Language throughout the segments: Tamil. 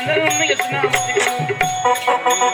I never think it's not.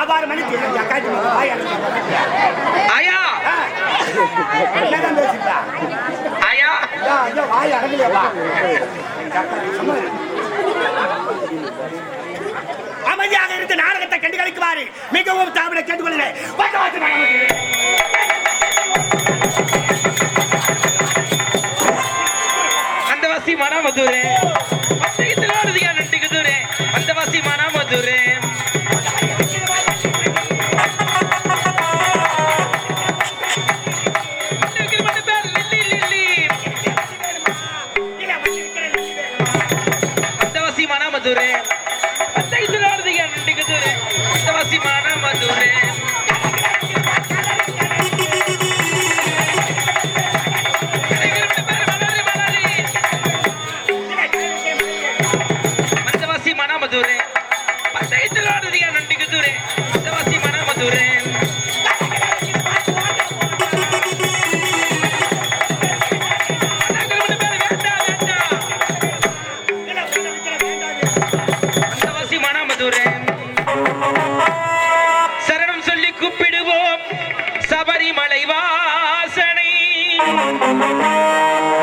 அபார மணி ஐயா என்னதான் பேசிட்டா ஐயா ஐயா வாய் அடங்கலையாப்பா அமைதியாக இருந்து நாடகத்தை கண்டுகளிக்குமாறு மிகவும் தாமிர கேட்டுக்கொள்கிறேன் வாட்டு அந்த வசி மனம் மதுரை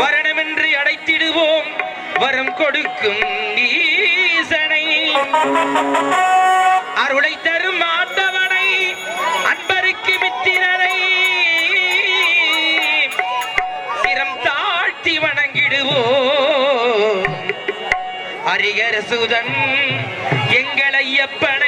வரணுமென்று அடைத்திடுவோம். வரம் கொடுக்கும் ஈசனை. அருளை தரும் ஆண்டவனை அன்பருக்கு மித்திரனை. சிரம் தாழ்த்தி வணங்கிடுவோம். அரியரசுதன் எங்கள் ஐயப்பன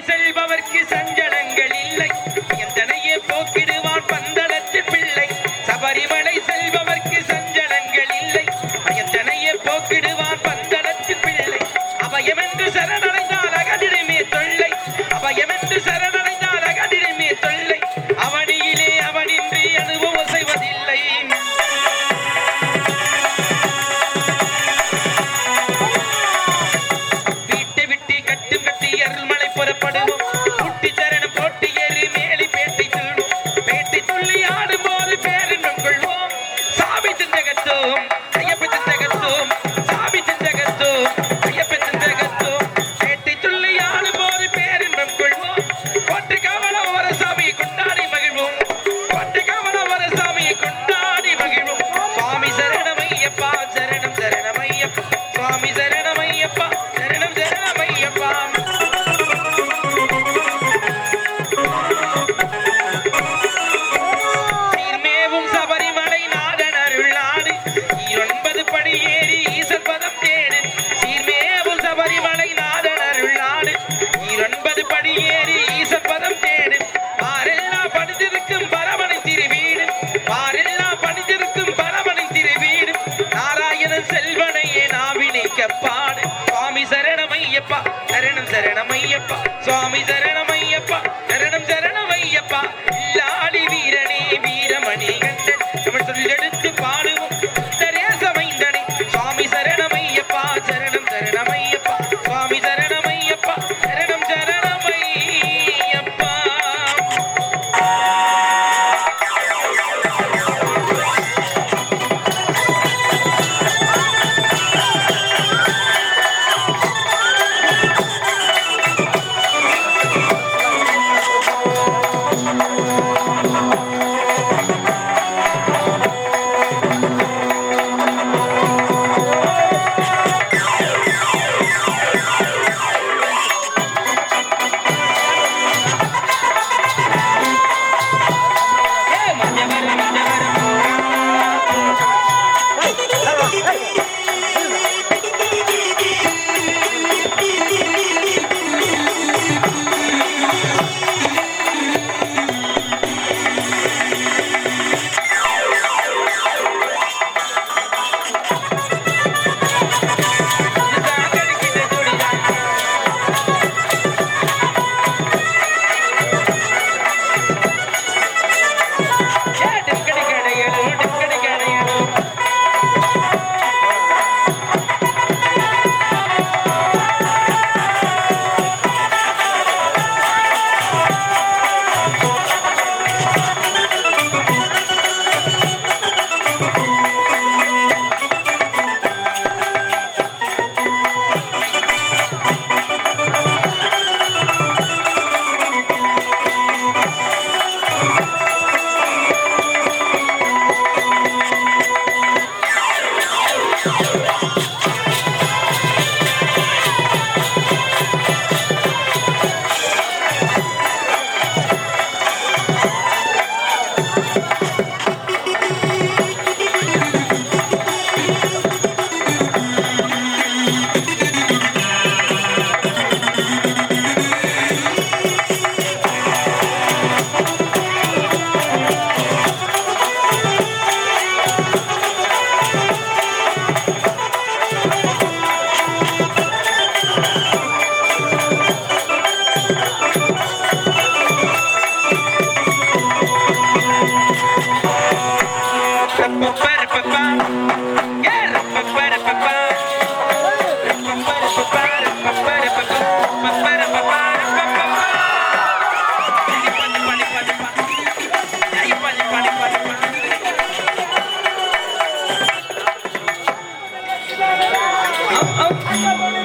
இசை பவர் கிசன் சரணம் சரணம் ஐயப்பா. சுவாமி சரணம். থাকা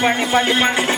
pani pani pani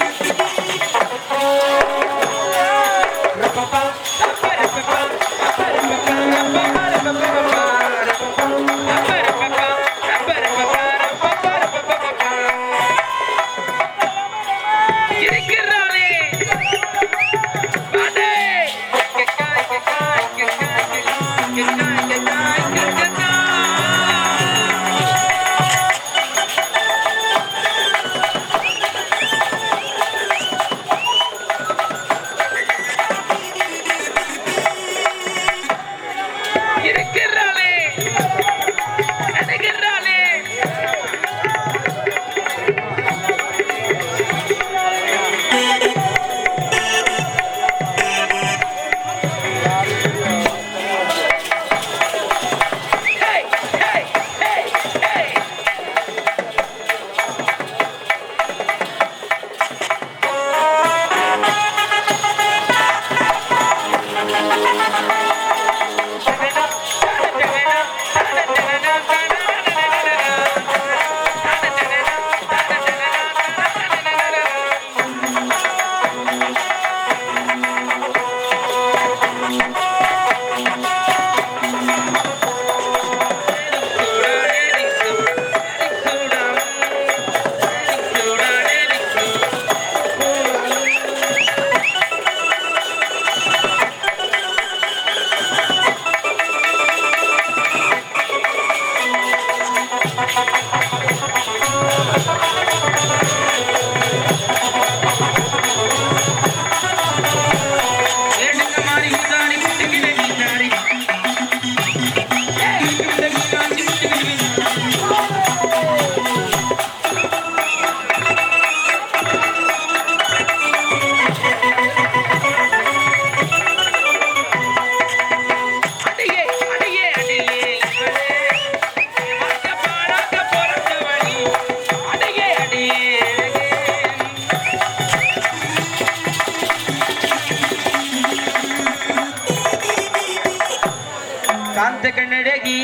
பார்த்த கண்ணடகி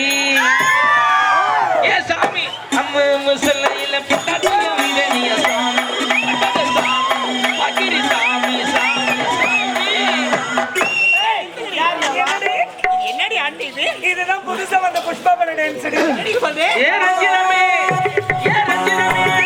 ஏ சாமி அம்மு அம்மு சொல்லையில பித்தாத்தியா வீரனிய சாமி அக்கிரி சாமி. சாமி என்னடி ஆண்டி இது? இதுதான் புதுசா வந்த புஷ்பா டான்ஸ் ஏ ரஞ்சினமே ஏ ரஞ்சினமே.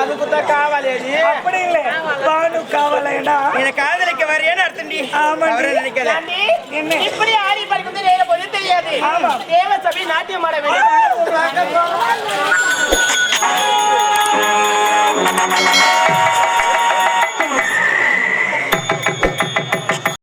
அதுக்கு தான் காவலேடி அப்படி இல்லை. பானு காவலைடா என்ன காதலிக்க வரையன்னு அர்த்தம்டி ஆமா நினைக்கல. என்ன? இப்படி ஆடி பறக்கும் நேர போது தெரியாது. வேண்டும்.